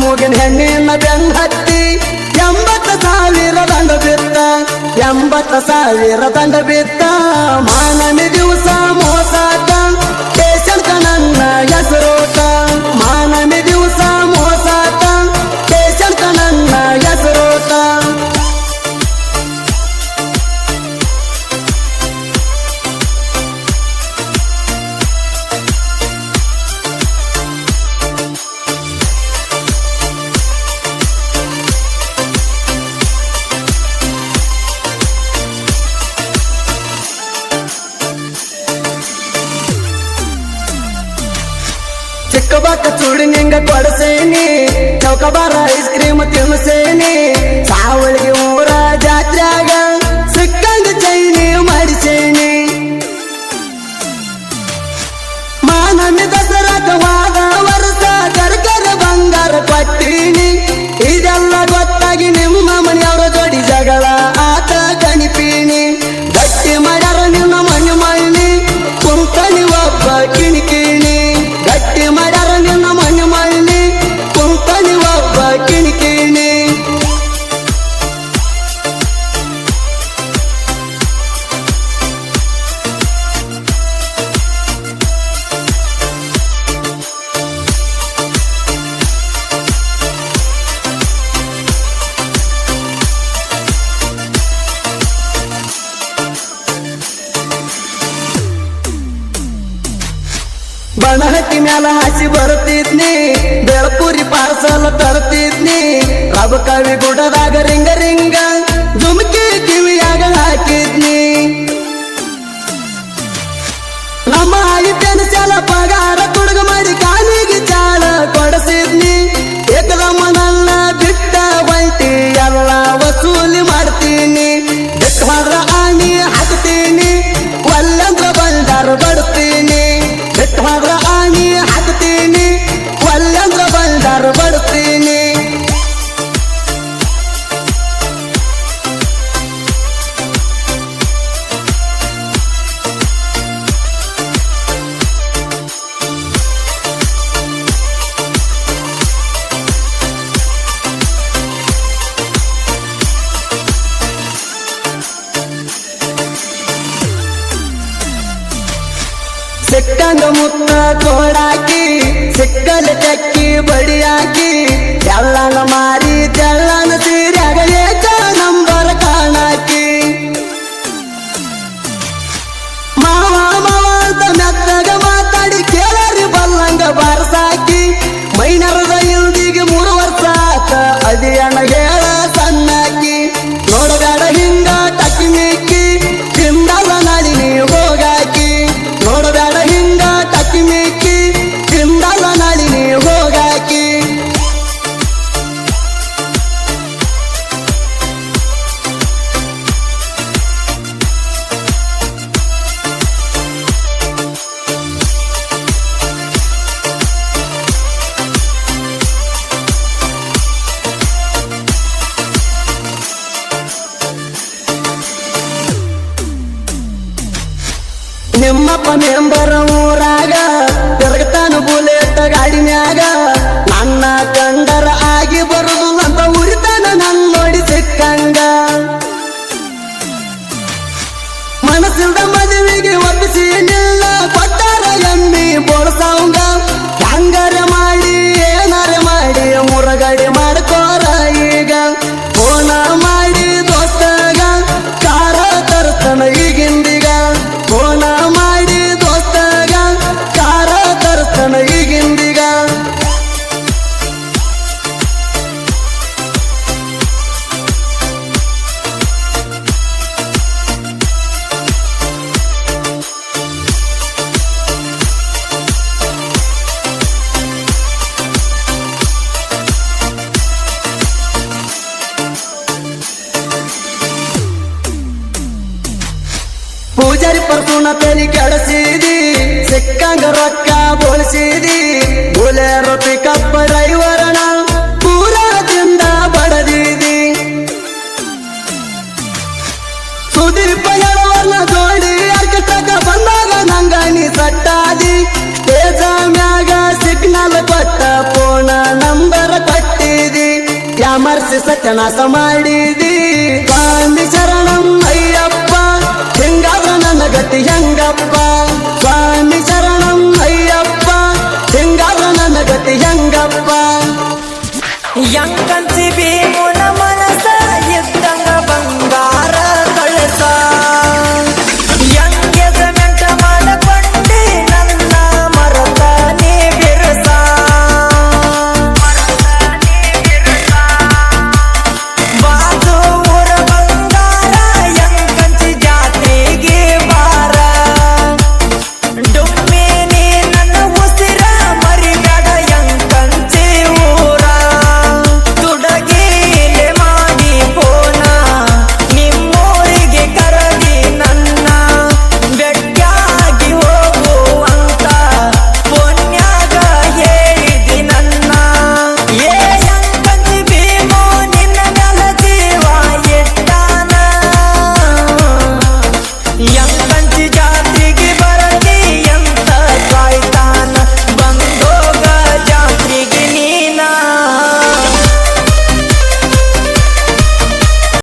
ಮೂಗಿನ ಹೆಣ್ಣಿನ ಬೆನ್ ಹತ್ತಿ ಎಂಬತ್ತು ಸಾವಿರ ದಂಡ ಬಿತ್ತ ಎಂಬತ್ತು ಸಾವಿರ ದಂಡ ಬಿತ್ತ ಮಾನನಿ ದಿವಸ ಚಿಕ್ಕ ಬಾಕ ಚೂಡಿ ನಿಂಗ ಕೊಡಸೇನಿ? ಚೌಕಬಾರ ಐಸ್ ಕ್ರೀಮ್ ತಿನ್ಸೇನಿ? ಸಾವಳಿಗೆ ಊರ ಜಾತ್ರ್ಯಾಗ ಸಿಕ್ಕಂಗ ಚೈನಿ ಮಾಡಿಸೇನಿ. ಮಾನಮಿ ದಸರಾಗವಾದ ವರ್ಷ ಕರ್ಕರ ಬಂಗಾರ ಕೊಟ್ಟೀನಿ. ಇದೆಲ್ಲ ಗೊತ್ತಾಗಿ ನಿಮ್ಮ ಮನೆಯವರ ಜೋಡಿ ಜಗಳ ಬಣಹಟ್ಟಿ ಮ್ಯಾಲ ಹಾಸಿ ಬರುತ್ತಿದ್ನಿ. ಬೆಳಪುರಿ ಪಾರ್ಸಲ್ ತರುತ್ತಿದ್ನಿ ರಬ ಕವಿ ಗುಡದಾಗ ಸಿಕ್ಕಂಗ ಮುತ್ತ ಕೋಡಾಕಿ ಸಿಕ್ಕಲ ಚಕ್ಕಿ ಬಡಿಯಾಕಿ ಎಲ್ಲನ ಮಾರಿ ತೆಳ್ಳನ ಸೀರ್ಯಾಗ ಏಕ ನಂಬರ್ ಕಾಣಾಕಿ. ಮಾವ ಮಾವ ಅಂತ ಮೆತ್ತಗ ಮಾತಾಡಿ ಕೇಳರಿ ಬಲ್ಲಂಗ ಬಾರಸಾಕಿ, ಮೈನರದ ಮೆಂಬರ ಊರಾಗ ತಿರುಗತಾನ ಬುಲೆಟ್ ಗಾಡಿ ಮ್ಯಾಗ. ಪರ್ಸುಣ ತಲೆ ಕೆಡಸಿದಿ, ಸಿಕ್ಕಂಗ ರೊಕ್ಕ ಬೋಳಿಸಿದಿ. ಬುಲೆರೋ ಪಿಕಪ್ ಡ್ರೈವರಣ ಪೂರದಿಂದ ಬಡದಿದಿ. ಸುದೀಪ ಹೇಳುವರ್ನ ಜೋಡಿ ಅರ್ಕಟಕ ಬಂದಾಗ ನಂಗ ಸಟ್ಟಾದಿ. ಸ್ಟೇಜ ಮ್ಯಾಗ ಸಿಗ್ನಲ್ ಕೊಟ್ಟ ಫೋನ ನಂಬರ್ ಕೊಟ್ಟಿದಿ. ಯಾಮರ್ಸಿ ಸತ್ಯನಾಶ ಮಾಡಿದಿ. ನನ್ನ ಗತಿ ಹೆಂಗಪ್ಪ? ಸ್ವಾಮಿ ಶರಣಂ ಅಯ್ಯಪ್ಪ. ಹಿಂಗಾದ್ರ ನನ್ನ ಗತಿ ಹೆಂಗಪ್ಪ? ಯಂಗಂತಿ ಬಿ